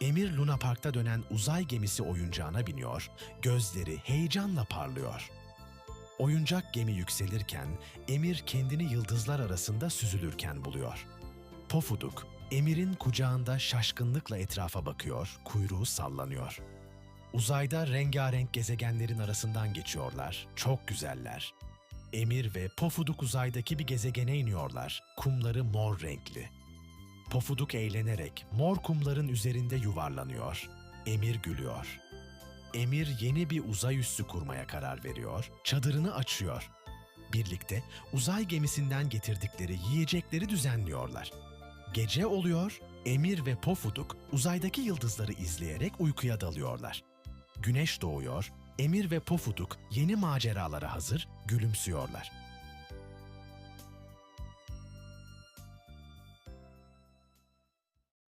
Emir Luna Park'ta dönen uzay gemisi oyuncağına biniyor, gözleri heyecanla parlıyor. Oyuncak gemi yükselirken Emir kendini yıldızlar arasında süzülürken buluyor. Pofuduk, Emir'in kucağında şaşkınlıkla etrafa bakıyor, kuyruğu sallanıyor. Uzayda rengarenk gezegenlerin arasından geçiyorlar, çok güzeller. Emir ve Pofuduk uzaydaki bir gezegene iniyorlar, kumları mor renkli. Pofuduk eğlenerek mor kumların üzerinde yuvarlanıyor. Emir gülüyor. Emir yeni bir uzay üssü kurmaya karar veriyor, çadırını açıyor. Birlikte uzay gemisinden getirdikleri yiyecekleri düzenliyorlar. Gece oluyor, Emir ve Pofuduk uzaydaki yıldızları izleyerek uykuya dalıyorlar. Güneş doğuyor, Emir ve Pofuduk yeni maceralara hazır, gülümsüyorlar.